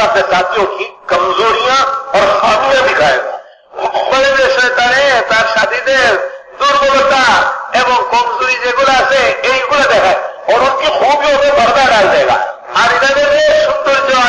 अल्लाह शैतानियों की कमजोरियां और खामियां दिखाएगा বলেন শয়তানে তার সাথীদের দুর্বলতা এবং কমজোরি যেগুলো আছে এইগুলো দেখায় ওরকম কি খুবই ওকে পর্দা ডাল দেয় আর এটা সৌন্দর্য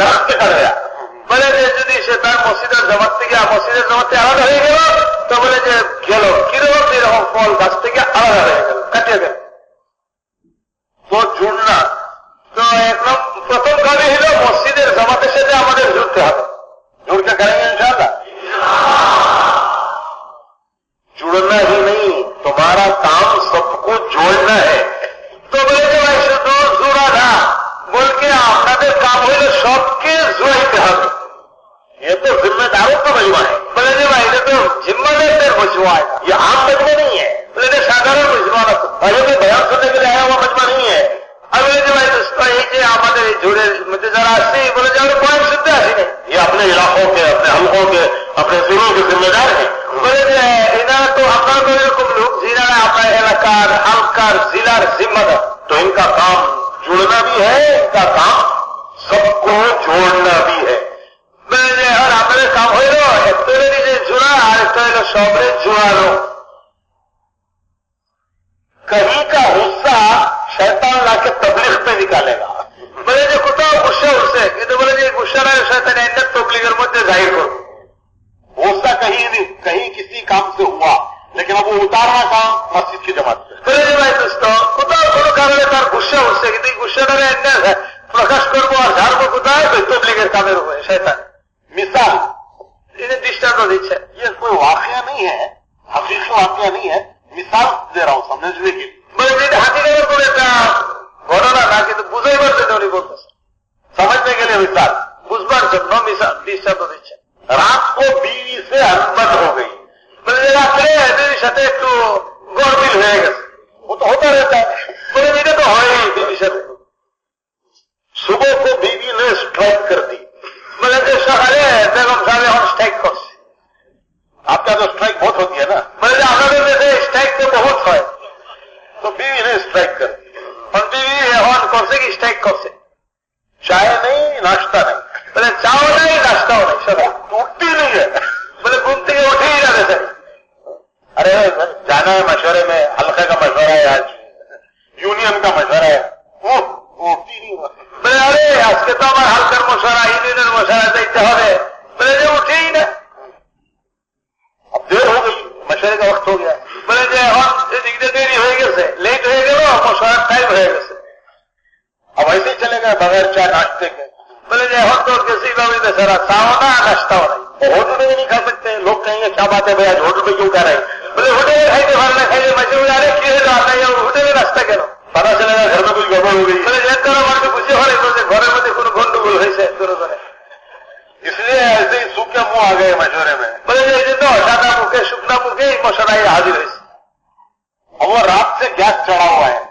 রাত্রিকারেরা বলে যে যদি সে তার মসজিদের জমাত থেকে মসজিদের জমাত থেকে আলাদা হয়ে গেল তো বলে যে গেল কিরকম এরকম ফল গাছ থেকে আলাদা হয়ে গেল কাটিয়ে গেল তো ঝুড়না বলে মানে মানে তো जिम्मेদার হছো ভাই ই আমেজ না নি এ সাধারণ মুসলমান তো এই যে দায়িত্ব করতে গলায় ও মজ না নি আলে যে ভাই দస్తায় যে আমাদের এই জুড়ে মধ্যে जरा আসি বলে যাও পয়েন্ট শুদ্ধ আসিনা ই apne इलाखों के अपने हलकों के अपने जिले के जिम्मेदार है बोले इन हाथों আખાদেরকম লোক জিলায় আতা এলাকা আলকার জিলার জিম্মাদার তো इनका काम जोड़ना भी है इनका काम सबको जोड़ना भी सॉवरेज जुआरो कहीं का हिस्सा शैतान लाके तबलीख पे निकालेगा बोले जो कुत्ता गुस्सा उससे ये तो बोले गुस्सा रहा है शैतान एंड तबलीग और मुझे जाहिर करो गुस्सा कहीं नहीं कहीं किसी काम से हुआ लेकिन अब वो उतारना कहा मस्जिद की जमात पे बोले गुस्सा गुस्सा रहे एंड प्रकाश करबो और झाड़ को कुत्ता है तो शैतान मिसाल इन्हें रजिश है ये कोई वाक्य नहीं है हकीकी वाक्य नहीं है मिसाल दे रहा हूँ समझने के लिए हकीकत को देता बोलना ना कि तो बुझे बार से नहीं बोलते समझने के लिए मिसाल बुझबर शब्दों मिसाल बीस शब्द तो रजिश है रात को बीवी से अलबत हो गई बोले रात्रे बीवी सते तो गौरबिल हो गए वो तो होता रहता है बोले बेटे तो हो ही बीवी सते तो। सुबह को बीवी ने स्ट्राइक कर दी বলেন যে সকালে বেগম সাহেব हम स्ट्राइक कर কফি চা নেই নাস্তা নেই বলে চাও নাই নাস্তাও না তো উঠে নি বলে ঘুম থেকে উঠে ইরে রে জানায়ে মশারে মে আলকে কা মজরা আয়ে আজ ইউনিয়ন কা মজরা আয়ে ও ও ফিরি বলে আরে আজকে তো আবার আলকার মশারা ইউনিয়নের মজরা যাইতে হবে বলে দেব ঠিক না দেবো মশারে কা وخت হয়ে যায় বলে যা এইদিকে দেরি হয়ে গেছে লেট হয়ে গেলো অবসর টাইম হয়ে যায় वैसे चलेगा बगैर चाय नाश्ते के बोले जय हो तो किसी का भी बेचारा सावना नाश्ता हो रही वो होटल में भी नहीं खा सकते लोग कहेंगे क्या बात है भैया होटल पे क्यों कह रहे हैं बोले होटल में खाइए फरना खाइए मजे उड़ा रहे किए जाता है होटल में नाश्ता करो पता चलेगा घर में कुछ गड़बड़ हो गई बोले जय करो मन खुशी हो रही तो घर में देखो गंडगोल है से इसलिए ऐसे ही सूखे मुंह आ गए मशवरे में बोले जैसे तो हटाना मुखे शुकना मुखे मशवरा ही हाजिर है और रात से गैस चढ़ा हुआ है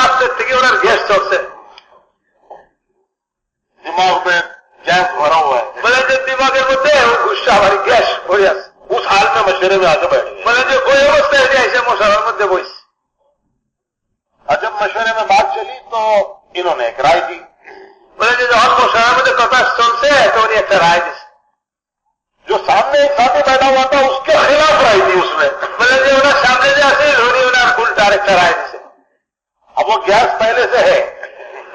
রাত্রের থেকে ওনার গ্যাস চলছে দিমাগ মে গ্যাস में जब मशवरे में बात चली तो इन्होंने जो सामने एक साथी बैठा हुआ था उसके खिलाफ राय दी उसने बोले अब वो गैस पहले से है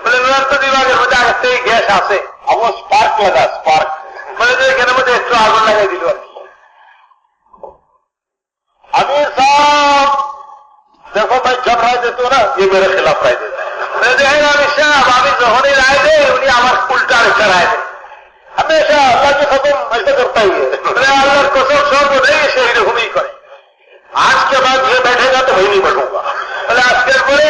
बोले मैं तो दिमाग में आते गैस आसे अब वो स्पार्क लगा स्पार्क बोले तो कहने मुझे একটু আগুন লাগাই দিল अमीर साहब देखो भाई जब राय देते हो ना ये मेरे खिलाफ राय देते मैं देखेगा हमेशा अभी जहनी राय दे उन्हें आवाज उल्टा रखा राय दे हमेशा अल्लाह के खत्म ऐसे करता ही है अल्लाह कसम सब नहीं शरीर ही करे आज के बाद ये बैठेगा तो वही नहीं बैठूंगा बोले आज के बोले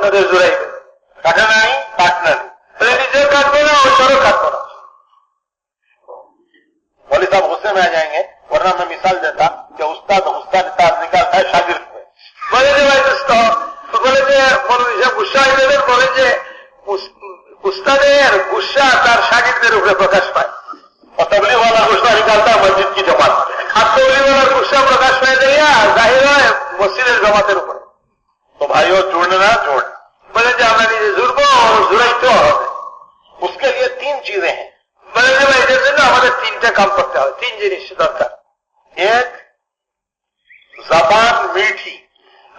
অন্যদের জোড়াই দেবে কাটা নাই কাটনা নেই নিজেও কাটবে না ওইটারও কাটবে না বলি সব गुस्से में आ जाएंगे वरना মিশাল দেতা যে উস্তাদ उस्ताद गुस्सा নিকাল তাই সাজির বলে যে ভাই भाई दोस्तों যে মৌলী গুসা ইলেভেন বলে যে উস্তাদের গুসা তার শাগিরদের উপরে প্রকাশ পায় তবলিওয়ালা গুসা নিকালতা মসজিদ কি জমা আর বলার গুসা প্রকাশ পায় যাইয়া জাহির হয় মসজিদের জমাতের উপরে તો ભાઈઓ चूर्ण ना छोड़ बोले जो हमारी जुर्बो और जुड़ाई तो उसके लिए तीन चीजें हैं बोले जो भाई जैसे ना हमारे तीन टे काम करते हैं तीन जिनिस दरकार एक जबान मीठी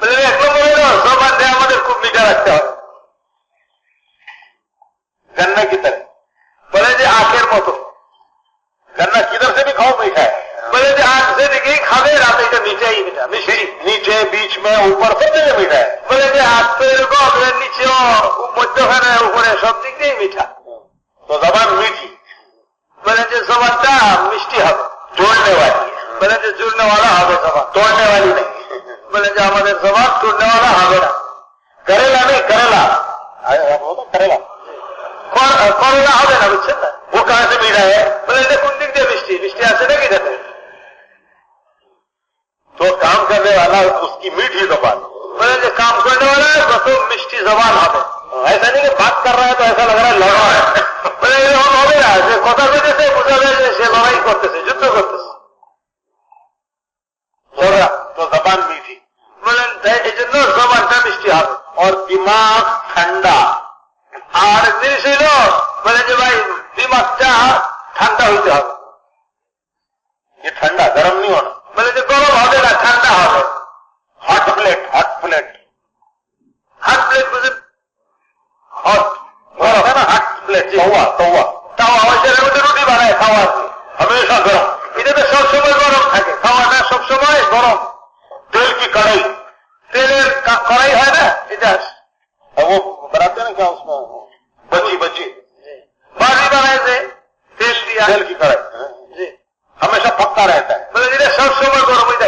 बोले একদম बोले ना जबान दे हमारे खूब मीठा रखते হবে गन्ना की तरह যখানে উপরে সব দিক দিয়ে মিঠা তো জবান মিঠি বলে যে জবানটা মিষ্টি হবে জোড়নেওয়ালি বলে যে জুড়নেওয়ালা হবে জবান তোড়নেওয়ালি নেই বলে যে আমাদের জবান তোড়নেওয়ালা হবে না करेला नहीं करेला वो तो करेला करेला হবে না বুঝছেন না ও কাহা সে মিঠা है বলে এটা কোন দিক দিয়ে মিষ্টি মিষ্টি আছে নাকি এটাতে तो काम करने वाला उसकी मीठी जबान बोले काम करने वाला है बसो मिष्टी जबान हमें ऐसा नहीं कि बात कर रहा है तो ऐसा लग रहा है लड़ा है মানে এরকম হবে না যে কথা বেঁধেছে বোঝা যায় যে সে লড়াই করতেছে যুদ্ধ করতেছে ঝগড়া তো জবান মিঠি বলেন এই জন্য জবানটা মিষ্টি হবে ওর দিমাগ ঠান্ডা আর জিনিস হইল বলে যে ভাই দিমাগটা ঠান্ডা হইতে হবে এ ঠান্ডা গরম নিও না বলে যে গরম হবে না ঠান্ডা হবে hot plate hot plate hot plate বুঝেন হজ না না হাট প্লেট তাওয়া তাওয়া তাওয়া আমাদের মধ্যে রুটি বানায় খাওয়া হামেশা গরম এটা তো সবসময় গরম থাকে খাওয়াটা সবসময় গরম তেল কি কড়াই তেলের কড়াই হয় না এটা ও বানাতে